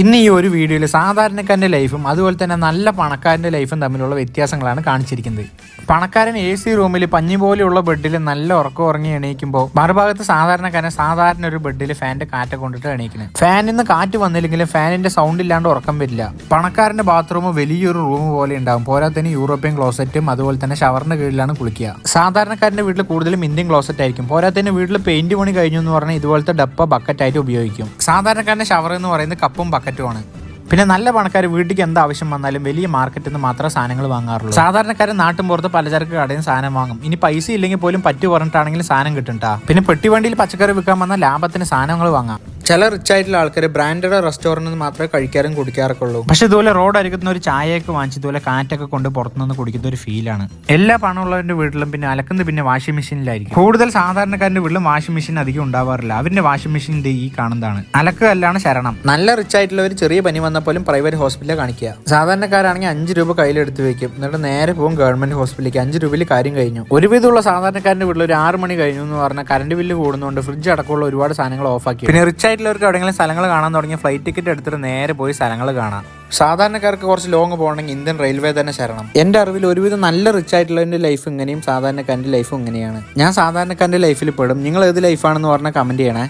ഇന്ന് ഈ ഒരു വീഡിയോയിൽ സാധാരണക്കാരന്റെ ലൈഫും അതുപോലെ തന്നെ നല്ല പണക്കാരന്റെ ലൈഫും തമ്മിലുള്ള വ്യത്യാസങ്ങളാണ് കാണിച്ചിരിക്കുന്നത്. പണക്കാരൻ എ സി റൂമിൽ പഞ്ഞി പോലെയുള്ള ബെഡിൽ നല്ല ഉറക്കം ഉറങ്ങി എണീക്കുമ്പോൾ മറുഭാഗത്ത് സാധാരണക്കാരൻ സാധാരണ ഒരു ബെഡിൽ ഫാനിന്റെ കാറ്റ കൊണ്ടിട്ട് എണീക്കുന്നത്. ഫാനിൽ നിന്ന് കാറ്റ് വന്നില്ലെങ്കിലും ഫാനിന്റെ സൗണ്ട് ഇല്ലാണ്ട് ഉറക്കം വരില്ല. പണക്കാരന്റെ ബാത്റൂം വലിയൊരു റൂം പോലെ ഉണ്ടാവും. പോരാത്തതിന് യൂറോപ്യൻ ക്ലോസറ്റും അതുപോലെ തന്നെ ഷവറിന്റെ കീഴിലാണ് കുളിക്കുക. സാധാരണക്കാരന്റെ വീട്ടിൽ കൂടുതലും ഇന്ത്യൻ ക്ലോസറ്റ് ആയിരിക്കും. പോരാത്തതിന് വീട്ടിൽ പെയിന്റ് പണി കഴിഞ്ഞു എന്ന് പറഞ്ഞാൽ ഇതുപോലത്തെ ഡപ്പ ബക്കറ്റായിട്ട് ഉപയോഗിക്കും. സാധാരണക്കാരന്റെ ഷവർ എന്ന് പറയുന്നത് കപ്പും ബക്കറ്റുമാണ് പിന്നെ നല്ല പണക്കാർ വീട്ടിലേക്ക് എന്ത് ആവശ്യം വന്നാലും വലിയ മാർക്കറ്റിൽ നിന്ന് മാത്രമേ സാധനങ്ങൾ വാങ്ങാറുള്ളൂ. സാധാരണക്കാരൻ നാട്ടിൻ പുറത്ത് പലചരക്ക് കടയിൽ സാധനം വാങ്ങും. ഇനി പൈസ ഇല്ലെങ്കിൽ പോലും പറ്റു പറഞ്ഞിട്ടാണെങ്കിലും സാധനം കിട്ടും പിന്നെ പെട്ടി വണ്ടിയിൽ പച്ചക്കറി വിൽക്കാൻ വന്ന ലാഭത്തിന് സാധനങ്ങൾ വാങ്ങാം. ചില റിച്ച് ആയിട്ടുള്ള ആൾക്കാർ ബ്രാൻഡഡ് റെസ്റ്റോറന്റ് നിന്ന് മാത്രമേ കഴിക്കാറും കുടിക്കാറൊക്കെ ഉള്ളൂ പക്ഷെ ഇതുപോലെ റോഡ് അരിക്കുന്ന ഒരു ചായയൊക്കെ വാങ്ങിച്ച് ഇതുപോലെ കാറ്റൊക്കെ കൊണ്ട് പുറത്തുനിന്ന് കുടിക്കുന്ന ഒരു ഫീലാണ് എല്ലാ പണമുള്ളവരുടെ വീട്ടിലും പിന്നെ അലക്കുന്നത് പിന്നെ വാഷിംഗ് മെഷീനിലായിരിക്കും കൂടുതൽ സാധാരണക്കാരന്റെ വീട്ടിലും വാഷിംഗ് മെഷീൻ അധികം ഉണ്ടാവാറില്ല. അവരുടെ വാഷിംഗ് മെഷീന്റെ ഈ കാണുന്നതാണ്. അലക്കുകല്ലാണ് ശരണം. നല്ല റിച്ച് ആയിട്ടുള്ളവർ ചെറിയ പനി വന്നപ്പോലും പ്രൈവറ്റ് ഹോസ്പിറ്റലിൽ കാണിക്കുക. സാധാരണക്കാരാണെങ്കിൽ അഞ്ച് രൂപ കയ്യിലെടുത്ത് വെക്കും. എന്നിട്ട് നേരെ പോകും ഗവൺമെന്റ് ഹോസ്പിറ്റലിലേക്ക് അഞ്ച് രൂപയിൽ കാര്യം കഴിഞ്ഞു. ഒരു ഒരുവിധമുള്ള സാധാരണക്കാരന്റെ വീട്ടിൽ ഒരു ആറ് മണി കഴിഞ്ഞു എന്ന് പറഞ്ഞാൽ കറണ്ട് ബില്ല് കൂടുന്നതുകൊണ്ട് ഫ്രിഡ്ജ് അടക്കമുള്ള ഒരുപാട് സാധനങ്ങൾ ഓഫാക്കി പിന്നെ റിച്ച് ആയിട്ടുള്ളവർക്ക് എവിടെയെങ്കിലും സ്ഥലങ്ങൾ കാണാൻ തുടങ്ങിയ ഫ്ലൈറ്റ് ടിക്കറ്റ് എടുത്തിട്ട് നേരെ പോയി സ്ഥലങ്ങൾ കാണാം. സാധാരണക്കാർക്ക് കുറച്ച് ലോങ് പോകണമെങ്കിൽ ഇന്ത്യൻ റെയിൽവേ തന്നെ ശരണം. എന്റെ അറിവിൽ ഒരുവിധം നല്ല റിച്ച് ആയിട്ടുള്ളവന്റെ ലൈഫ് ഇങ്ങനെയും സാധാരണക്കാരന്റെ ലൈഫും ഇങ്ങനെയാണ്. ഞാൻ സാധാരണക്കാരന്റെ ലൈഫിൽ പെടും. നിങ്ങൾ ഏത് ലൈഫാണെന്ന് പറഞ്ഞാൽ കമന്റ് ചെയ്യണേ.